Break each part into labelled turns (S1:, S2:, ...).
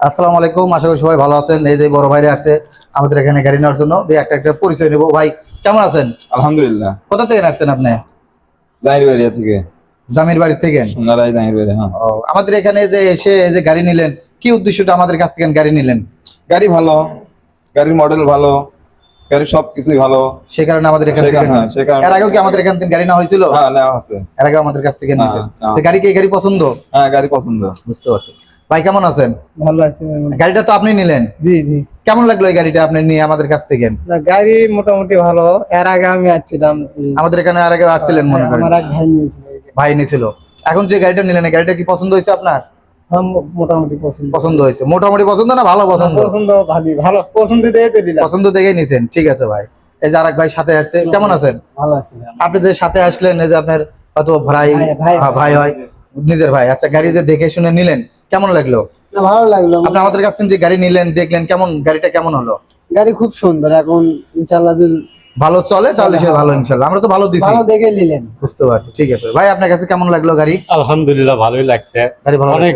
S1: আসসালামু আলাইকুম আশা করি সবাই ভালো আছেন। এই যে বড় ভাইরা আছে আমাদের এখানে গাড়ি নেওয়ার জন্য। দিয়ে একটা একটা পরিচয় নেব। ভাই কেমন আছেন?
S2: আলহামদুলিল্লাহ।
S1: কোথা থেকে আসছেন আপনি?
S2: জাহির বাড়িয়া থেকে।
S1: জামির বাড়ি থেকে?
S2: সোনারাই জাহির বাড়ি হ্যাঁ
S1: আমাদের এখানে যে এসে এই যে গাড়ি নিলেন কি উদ্দেশ্যটা আমাদের কাছ থেকে গাড়ি নিলেন?
S2: গাড়ি ভালো গাড়ির মডেল ভালো গাড়ির সব কিছুই ভালো।
S1: সে কারণে আমাদের এখানে
S2: হ্যাঁ, সে কারণে-
S1: এর আগেও কি আমাদের এখান থেকে গাড়ি না হয়েছিল?
S2: হ্যাঁ নেওয়া আছে
S1: এর আগে আমাদের কাছ থেকে নিয়েছেন।
S2: হ্যাঁ।
S1: তো গাড়ি কি গাড়ি পছন্দ?
S2: হ্যাঁ গাড়ি পছন্দ।
S1: বুঝতে পারছি। ভাই কেমন আছেন?
S3: ভালো আছি
S1: গাড়িটা তো আপনি নিলেন?
S3: জি জি।
S1: কেমন লাগল এই গাড়িটা আপনি নিয়ে আমাদের কাছ থেকে?
S3: গাড়ি মোটামুটি ভালো। এর আগে আমি আসছিলাম
S1: আমাদের এখানে আর আগে আসছিলেন মনে করেন।
S3: আমার এক ভাই নিয়েছিল
S1: ভাই নিয়েছিল এখন যে গাড়িটা নিলেন এই গাড়িটা কি পছন্দ হয়েছে আপনার?
S3: হ্যাঁ, মোটামুটি পছন্দ।
S1: পছন্দ হয়েছে। মোটামুটি পছন্দ না ভালো পছন্দ?
S3: পছন্দ ভালো পছন্দ দিয়ে দিলাম
S1: পছন্দ দেখে নিছেন। ঠিক আছে ভাই। এই যে আরেক ভাই সাথে আসছে। কেমন আছেন?
S3: ভালো আছি
S1: আপনি যে সাথে আসলেন এই যে আপনার হয়তো ভাই
S3: ভাই
S1: হয়। নিজের ভাই। আচ্ছা গাড়ি যে দেখে শুনে নিলেন কেমন লাগল?
S3: ভালো লাগল।
S1: আপনি আমাদের কাছ থেকে যে গাড়ি নিলেন দেখলেন কেমন গাড়িটা কেমন হলো?
S3: গাড়ি খুব সুন্দর এখন ইনশাল্লাহ যে
S1: ভালো চলে তাহলে সে ভালো ইনশাল্লাহ আমরা তো ভালো দিছি।
S3: ভালো দেখে নিলেন।
S1: বুঝতে পারছি ঠিক আছে। ভাই আপনার কাছে কেমন লাগল গাড়ি?
S4: আলহামদুলিল্লাহ ভালোই লাগছে।
S1: গাড়ি ভালো
S4: অনেক?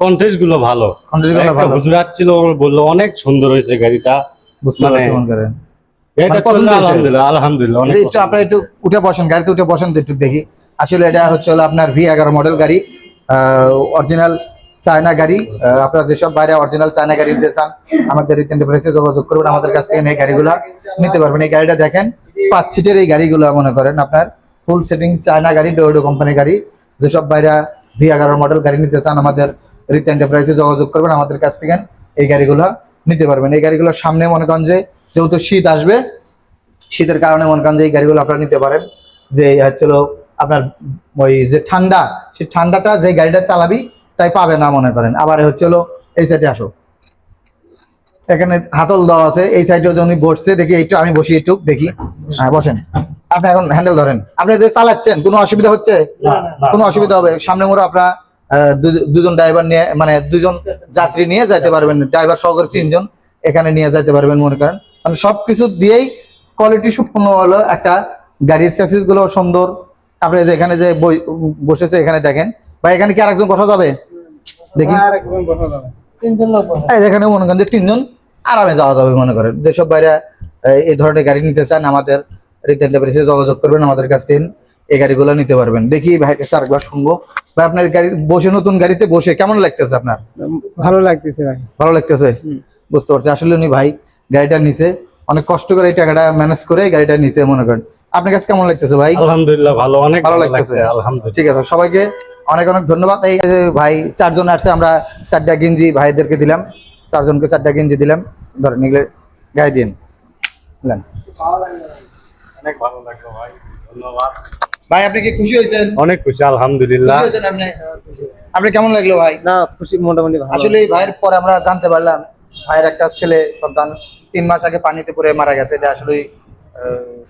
S4: কন্টেস্টগুলো ভালো।
S1: Contest গুলো ভালো।
S4: হুজুরাত ছিল বলল অনেক সুন্দর হয়েছে গাড়িটা।
S1: বুঝতে
S4: মানে-
S1: পারছি মন করেন
S4: গাড়িটা
S1: মানে পছন্দ
S4: চললে আলহামদুলিল্লাহ আলহামদুলিল্লাহ অনেক
S1: একটু আপনারা একটু উঠে বসেন গাড়িতে উঠে বসেন একটু দেখি। আসলে এটা হচ্ছে হলো আপনার ভি এগারো মডেল গাড়ি অরিজিনাল চায়না গাড়ি আপনারা যেসব বাইরে অরিজিনাল চায়না গাড়ি নিতে চান, আমাদের রিটেন প্রাইসে যোগাযোগ করবেন, আমাদের কাছ থেকে এই গাড়িগুলো নিতে পারবেন। এই গাড়িটা দেখেন, পাঁচ সিটের এই গাড়িগুলো মনে করেন আপনার ফুল সেটিং চায়না গাড়ি ডোডো কোম্পানির গাড়ি। যেসব বাইরে ভি এগারো মডেল গাড়ি নিতে চান, আমাদের রিটেন প্রাইসে যোগাযোগ করবেন, আমাদের কাছ থেকে এই গাড়িগুলো নিতে পারবেন। এই গাড়িগুলোর সামনে মনে করেন যে, যেহেতু শীত আসবে, শীতের কারণে মনে করেন যে, এই গাড়িগুলো আপনারা নিতে পারেন। যে হচ্ছিল আপনার ওই যে ঠান্ডা, সেই ঠান্ডাটা যে গাড়িটা চালাবি তাই পাবে না মনে করেন। আবার হচ্ছে হলো এই সাইডে আসো। এখানে হাতল দেওয়া আছে এই সাইডে উনি বসছে দেখি একটু আমি বসি একটু দেখি। হ্যাঁ বসেন। আপনি এখন হ্যান্ডেল ধরেন। আপনি যে চালাচ্ছেন কোনো অসুবিধা হচ্ছে? কোনো অসুবিধা হবে? সামনে মোড়ে আপনার দুজন ড্রাইভার নিয়ে মানে দুজন যাত্রী নিয়ে যাইতে পারবেন। ড্রাইভার সহকারে তিনজন এখানে নিয়ে যাইতে পারবেন মনে করেন। মানে সবকিছু দিয়েই কোয়ালিটি সম্পূর্ণ হলো একটা গাড়ির চ্যাসিসগুলো সুন্দর। আপনি যে এখানে যে বসেছে এখানে দেখেন। বা এখানে কি আরেকজন বসা যাবে? দেখি। যেখানে মনে করেন যে তিনজন আরামে যাওয়া যাবে মনে করেন। যেসব বাইরে এই ধরনের গাড়ি নিতে চান আমাদের ডেভারিসে যোগাযোগ করবেন আমাদের কাছ থেকে এই গাড়িগুলো নিতে পারবেন। দেখি ভাই কাছে আরেকবার শুনব। ভাই আপনার গাড়ি বসে নতুন গাড়িতে বসে কেমন লাগতেছে আপনার?
S3: ভালো লাগতেছে ভাই।
S1: ভালো লাগতেছে? বুঝতে পারছি। আসলে উনি ভাই গাড়িটা নিছে অনেক কষ্ট করে এই টাকাটা ম্যানেজ করে গাড়িটা নিছে মনে করেন। আপনার কাছে কেমন লাগতেছে ভাই?
S4: আলহামদুলিল্লাহ ভালো অনেক
S1: ভালো লাগতেছে।
S4: আলহামদুলিল্লাহ।
S1: ঠিক আছে সবাইকে অনেক অনেক ধন্যবাদ। এই ভাই চারজন আসছে আমরা চারটা গেঞ্জি ভাইদেরকে দিলাম। চারজনকে চারটা গেঞ্জি দিলাম। ধরেন নিলে গায়ে দিন।
S4: অনেক ভালো লাগল ভাই ধন্যবাদ।
S1: ভাই আপনি কি খুশি হয়েছেন?
S4: অনেক খুশি আলহামদুলিল্লাহ।
S1: আপনি? কেমন লাগল ভাই?
S3: না খুশি মোটামুটি ভালো।
S1: আসলে এই ভাইয়ের পরে আমরা জানতে পারলাম ভাইয়ের একটা ছেলে সন্তান তিন মাস আগে পানিতে পড়ে মারা গেছে। এটা আসলে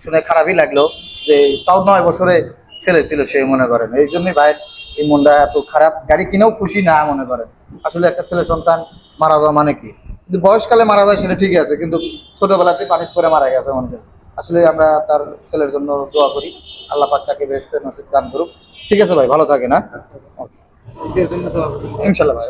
S1: শুনে খারাপই লাগল যে তাও নয় বছরে ছেলে ছিল সে মনে করেন এই জন্যই ভাইয়ের এই মনটা এত খারাপ। গাড়ি কিনেও খুশি না মনে করেন আসলে একটা ছেলে সন্তান মারা যাওয়া মানে কি? কিন্তু বয়সকালে মারা যায় সেটা ঠিকই আছে কিন্তু ছোটবেলাতে পানিতে করে মারা গেছে মনে আসলে আমরা তার ছেলের জন্য দোয়া করি। আল্লাহ পাক তাকে বেস্ট নসিব দান করুক। ঠিক আছে ভাই ভালো থাকে না ইনশাল্লাহ ভাই।